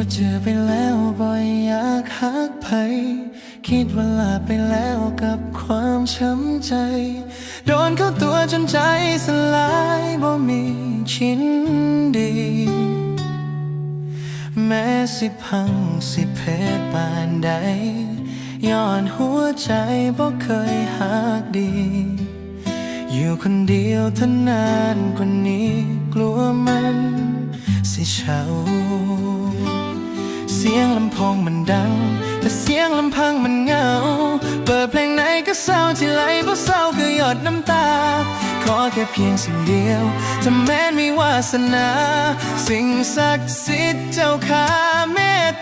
ว่าเจอไปแล้วบ่อยอยากหักไปคิดว่าลาไปแล้วกับความช้ำใจ โดนเข้าตัวจนใจสลายบ่มีชิ้นดี แม้สิพังสิเพศปานใดย้อนหัวใจบ่เคยหักดี อยู่คนเดียวเท่านานกว่านี้กลัวมันสิเฉา เสียงลำโพงมันดัง แต่เสียงลำพังมันเงา เปิดเพลงไหนก็เศร้าที่ไหลเพราะเศร้าก็หยดน้ำตา ขอแค่เพียงสิ่งเดียว ถ้าแม้นมีวาสนา สิ่งศักดิ์สิทธิ์เจ้าข้าเมต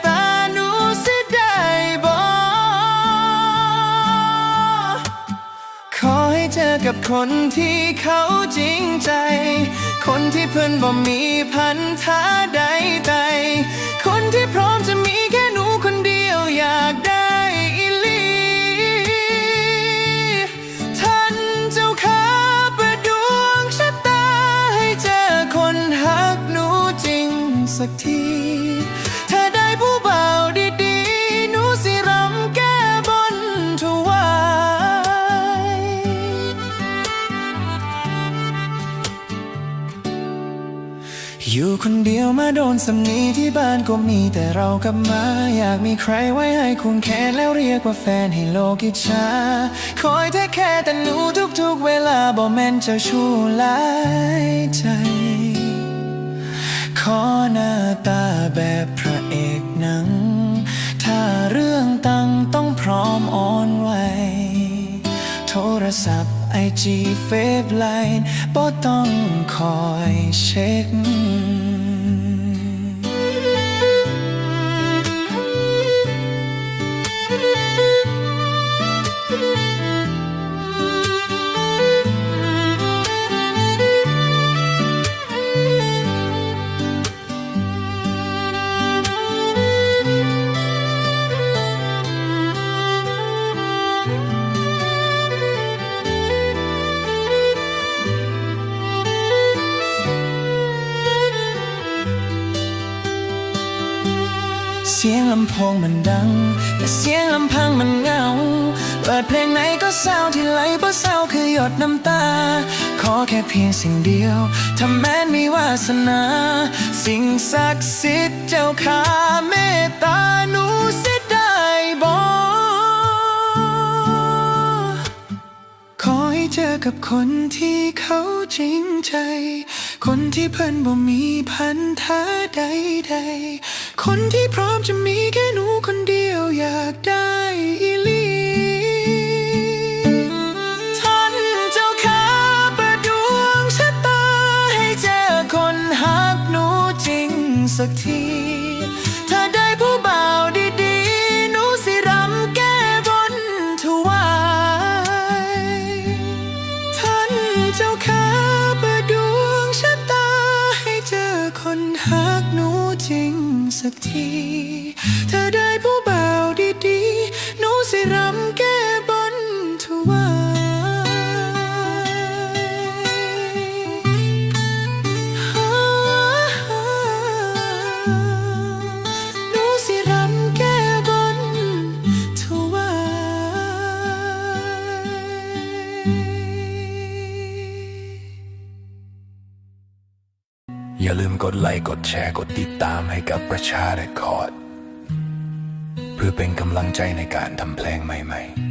คนที่เขาจริงใจ คนที่เพิ่อนบ่มีพันธะใดใดคนที่พร้อมจะมีแค่หนูคนเดียวอยากได้อีลีท่านเจ้าข้าประดวงชะตาให้เจอคนหักหนูจริงสักที อยู่คนเดียวมาโดนสำนีที่บ้านก็มีแต่เรากับมา อยากมีใครไว้ให้คุณแค่แล้วเรียกว่าแฟนให้โลกิจฉาคอยแท้แค่แต่หนูทุกๆเวลาบอกแม่นเจ้าชู้หลายใจ ขอหน้าตาแบบพระ รศัพท์ไอจีเฟซไลน์บ่ต้องคอยเช็ค เสียงลำโพงมันดัง แต่เสียงลำพังมันเงา เปิดเพลงไหนก็เศร้าที่ไหลเพราะเศร้าคือหยดน้ำตา ขอแค่เพียงสิ่งเดียว ถ้าแม้นมีวาสนา สิ่งศักดิ์สิทธิ์เจ้าขาเมตตาหนูเสียได้บ่ขอให้เจอกับคนที่เขาจริงใจ คนที่เพิ่นบ่มีพันธะใดๆ คนที่พร้อมจะมีแค่หนูคนเดียวอยากได้อีลีท่านเจ้าข้าประดวงชะตาให้เจอคนหักหนูจริงสักที รักหนูจริงสักที เธอได้ผู้บ อย่าลืมกดไลค์กดแชร์กดติดตามให้กับประชาเรคคอร์ด เพื่อเป็นกำลังใจในการทำเพลงใหม่ ๆ